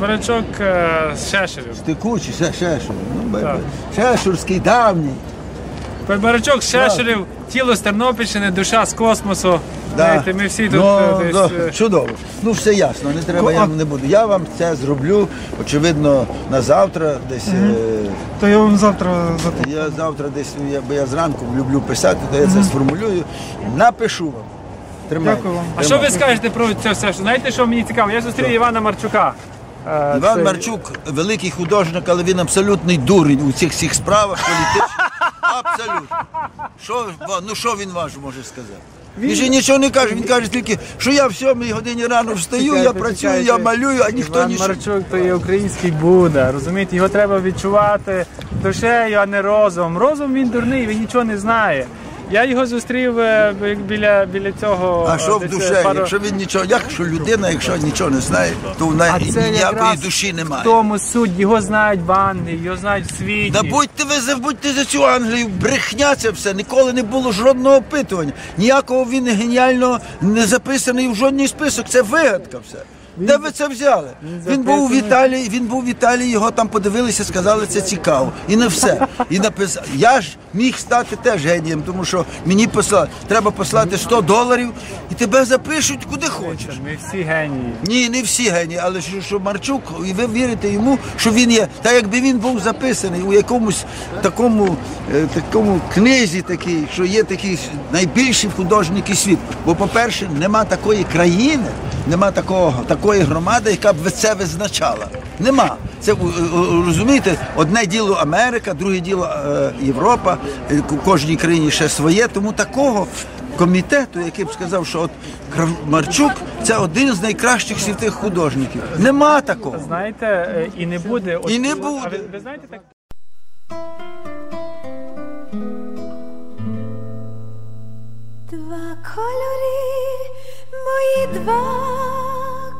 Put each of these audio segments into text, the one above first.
Барачок е, з Шешелів. Текучий, ще Шешур. Ну, Так. Шешурський давній. Барачок з Шешелів, тіло з Тернопільщини, душа з космосу. Знаєте, ми всі тут ну, е, десь. ну, е, чудово. Ну все ясно, не треба, я вам не буду. Я вам це зроблю, очевидно, на завтра десь. е, То я вам завтра зато. Я завтра десь, я, бо я зранку люблю писати, то я це сформулюю. Напишу вам. Тримайте. Дякую вам. А що ви скажете про це все? Знаєте, що мені цікаво? Я зустрів Івана Марчука. Е, Іван це- Марчук великий художник, але він абсолютний дурень у цих всіх справах політичних. Абсолютно. Що, ну що він ваш може сказати? Він же нічого не каже, він каже тільки, що я в сьомій годині рано встаю, я працюю, чекайте. я малюю, а ніхто Іван нічого. Марчук то є український Будда. Розумієте, його треба відчувати душею, а не розумом. Розум він дурний, він нічого не знає. Я його зустрів е, бі- біля, біля цього. А що в душі? пару- Якщо він нічого, якщо людина, якщо нічого не знає, то в неї А це ніякої душі в немає. тому суть, його знають в Англії, його знають в світі. Да будьте ви забудьте за цю Англію, брехня це все. Ніколи не було жодного опитування. Ніякого він геніального не записаний в жодний список. Це вигадка все. Де ви це взяли? Він, був записаний. Італії, він був в Італії, його там подивилися, сказали, це цікаво. І не все. І написав. Я ж міг стати теж генієм, тому що мені послати, треба послати 100 доларів і тебе запишуть куди хочеш. Ми всі генії. Ні, не всі генії, але що, що Марчук, і ви вірите йому, що він є. Та якби він був записаний у якомусь такому, е, такому книзі, такій, що є такі найбільші художники світу. Бо, по-перше, нема такої країни, нема такого, такої громади, яка б це визначала. Нема. Це розумієте, одне діло Америка, друге діло е, Європа, е, кожній країні ще своє, тому такого комітету, який б сказав, що от Марчук це один з найкращих світих художників. Нема такого. Знаєте, е, і не буде. от- І не А буде. ви, ви знаєте так? Два кольори, мої два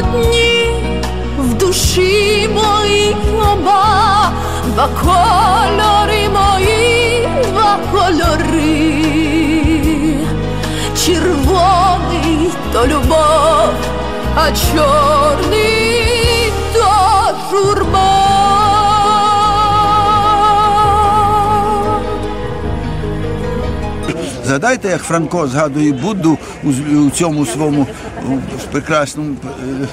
на полотні, в душі мої оба, два кольори мої, два кольори, червоний то любов, а чорний Згадайте, як Франко згадує Будду у, цьому своєму прекрасному е,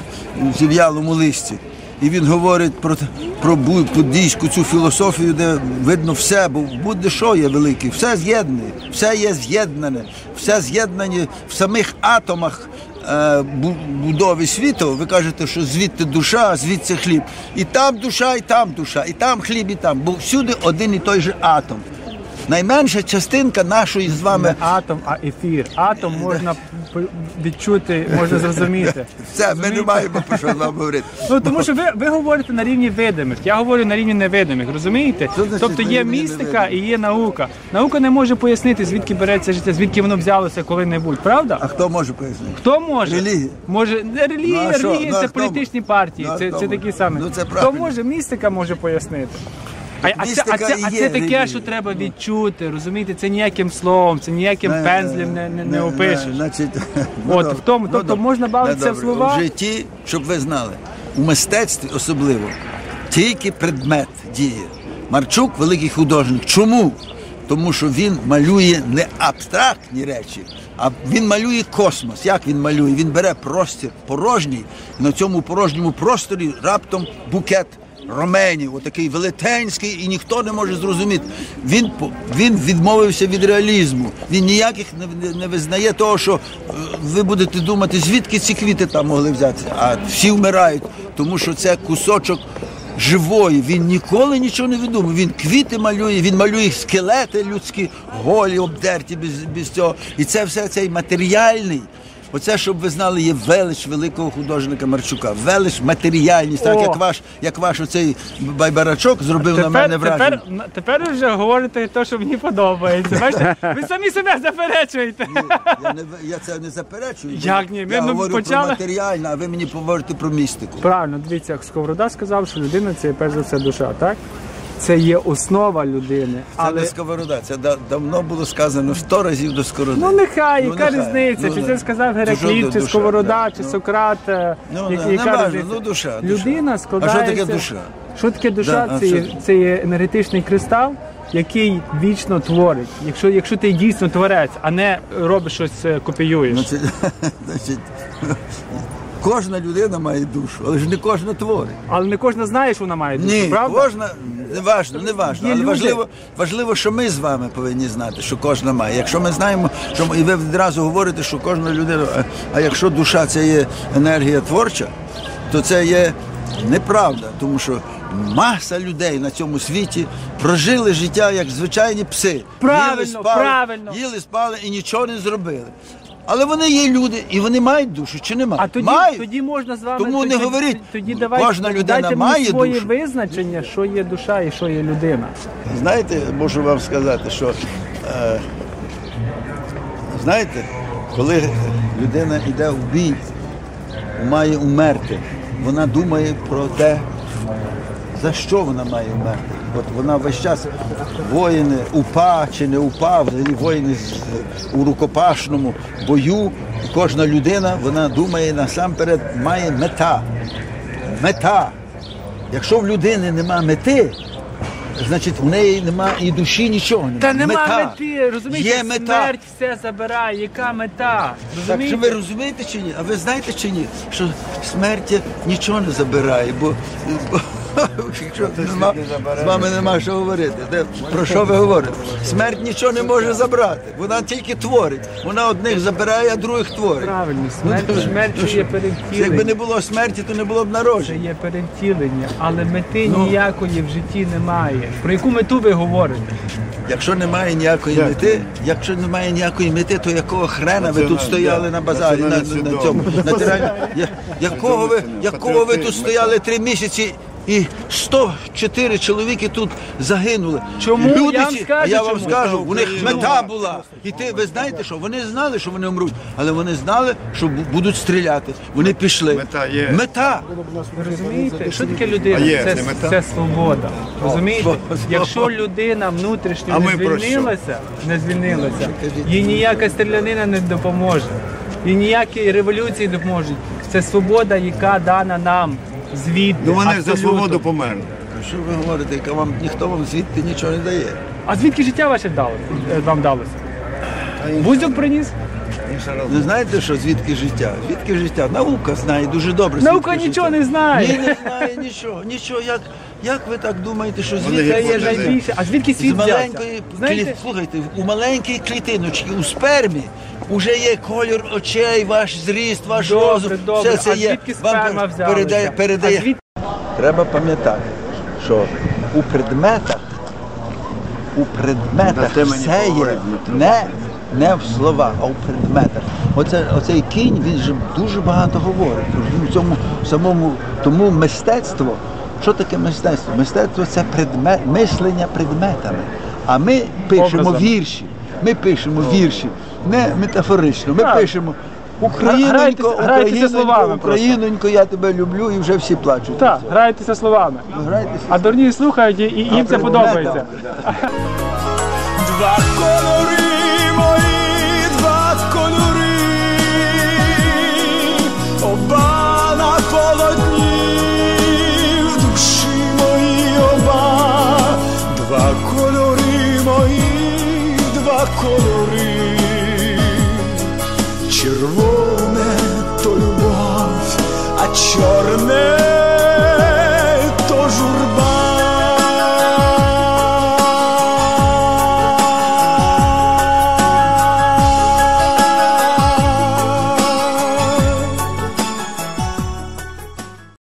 зів'ялому листі. І він говорить про, про бу- буддійську цю філософію, де видно все, бо в Будди що є великий, все з'єднане, все є з'єднане, все з'єднане в самих атомах е, будови світу. Ви кажете, що звідти душа, а звідси хліб. І там душа, і там душа, і там хліб, і там. Бо всюди один і той же атом. Найменша частинка нашої з вами Не атом, а ефір. Атом можна відчути, можна зрозуміти. Все, ми не маємо про що з вами говорити. Ну тому що ви, ви говорите на рівні видимих, я говорю на рівні невидимих, розумієте? Значить Тобто є містика і є наука. Наука не може пояснити, звідки береться життя, звідки воно взялося коли-небудь, правда? А хто може пояснити? Хто може? Релігія. Може, не релігія, Ну, релігія Ну, це політичні партії, Ну, це, це такі самі. Ну, це Хто може, містика може пояснити. А, а, це, а, це, а це таке, що треба відчути, розумієте? Це ніяким словом, це ніяким пензлем не, не, не опишеш. Значить, От, добре. в тому- тобто добре. можна бавитися Ну, в слова. В житті, щоб ви знали, у мистецтві особливо тільки предмет діє. Марчук великий художник. Чому? Тому що він малює не абстрактні речі, А він малює космос. Як він малює? Він бере простір порожній, і на цьому порожньому просторі раптом букет роменів, отакий велетенський, і ніхто не може зрозуміти. Він, він відмовився від реалізму. Він ніяких не, не- визнає того, що е, ви будете думати, звідки ці квіти там могли взятися. А всі вмирають, тому що це кусочок живої. Він ніколи нічого не видумав. Він квіти малює, він малює скелети людські, голі, обдерті без, без цього. І це все цей матеріальний. Оце, щоб ви знали, є велич великого художника Марчука. Велич матеріальність, так О! як ваш, як ваш оцей байбарачок зробив на мене враження. тепер, на- тепер ви вже говорите те, що мені подобається. Бачите, ви самі себе заперечуєте. Я, не, я це не заперечую. Як ні? Ми- я ми говорю почали- про матеріальне, а ви мені говорите про містику. Правильно, дивіться, як Сковорода сказав, що людина це перш за все душа, так? Це є основа людини. Це Але не сковорода. Це да- давно було сказано сто разів до сковороди. ну нехай, Ну, яка нехай. різниця? Ну, чи це сказав Геракліт, чи душа, Сковорода, да. чи Ну. Сократ? е, Ну, я- не- яка не різниця? ну, душа, душа. Людина А що таке душа? Що таке душа? Да, а це, є, що? це є енергетичний кристал, який вічно творить. Якщо, якщо ти дійсно творець, а не робиш щось е, копіюєш. Ну, це, значить, кожна людина має душу, але ж не кожна творить. Але не кожна знає, що вона має душу, Ні, правда? кожна, не важно, не важно. Є Але люди- важливо, важливо, що ми з вами повинні знати, що кожна має. Якщо ми знаємо, що і ви відразу говорите, що кожна людина, а- а якщо душа це є енергія творча, то це є неправда, тому що маса людей на цьому світі прожили життя як звичайні пси. Правильно, їли, спали, правильно. їли, спали і нічого не зробили. Але вони є люди, і вони мають душу, чи немає? А тоді, мають. тоді можна з вами Тому не тоді, говоріть, Тоді давайте кожна людина дайте мені має своє душу. визначення, що є душа і що є людина. Знаєте, можу вам сказати, що е, знаєте, коли людина йде в бій, має умерти, вона думає про те, за що вона має вмерти. От вона весь час воїни, упа чи не упа, взагалі воїни у рукопашному бою. Кожна людина вона думає насамперед має мета. Мета. Якщо в людини нема мети, значить в неї нема і душі нічого. Та нема мета. мети, розумієте, Є мета. смерть все забирає. Яка мета? Так що ви розумієте чи ні? А ви знаєте чи ні, що смерть нічого не забирає, бо, бо якщо нема, з вами нема що говорити. Де, про що ви говорите? Смерть нічого не може забрати. Вона тільки творить. Вона одних забирає, а других творить. Правильно, смерть, смерть це є Якби не було смерті, то не було б Це народження. є перевтілення, але мети Ну. ніякої в житті немає. Про яку мету ви говорите? Якщо немає ніякої мети, якщо немає ніякої мети, то якого хрена ви тут стояли на базарі, на, на на, цьому на тирані? Якого ви, якого ви тут стояли три місяці? І 104 чоловіки тут загинули. Чому? Люди Я вам ці- скажу, а я вам чому. скажу, у них мета була. І ти, ви знаєте що? Вони знали, що вони вмруть, але вони знали, що бу- будуть стріляти. Вони пішли. Мета є. Мета. Розумієте, що таке людина? А є це, це мета? це свобода. Розумієте? свобода. Якщо людина внутрішньо не ми про що? звільнилася, не звільнилася, їй ніяка стрілянина не допоможе. І ніякі революції не допоможуть. Це свобода, яка дана нам звідти. Ну вони за абсолютно. свободу померли. Що ви говорите, яка вам ніхто вам звідти нічого не дає? А звідки життя ваше дало, е, вам далося? Бузьок приніс? Не знаєте, що звідки життя? Звідки життя? Наука знає дуже добре. Наука звідки нічого життя. не знає. Ні, не знає нічого. Нічого. Як, як ви так думаєте, що звідки Це є найбільше. А звідки з світ взявся? маленької Знаєте, клі... слухайте, у маленькій клітиночці, у спермі вже є колір очей, ваш зріст, ваш Добре, розум. добре. Все це а є. звідки сперма пер- взялася? передає, передає. А звідки Треба пам'ятати, що у предметах, у предметах мені все є не, не в словах, а у предметах. Оце, оцей кінь, він же дуже багато говорить. В цьому самому тому мистецтво. Що таке мистецтво? Мистецтво це предмет, мислення предметами. А ми пишемо Образом. вірші. Ми пишемо вірші, не метафорично. Ми Так. пишемо Українонько, Грайтеся- грайтеся Українонько, словами просто. Українонько, я тебе люблю, і вже всі плачуть. Так, грайтеся словами. Грайтеся. А дурні слухають і, і їм це подобається. Два кольори açıyor mu?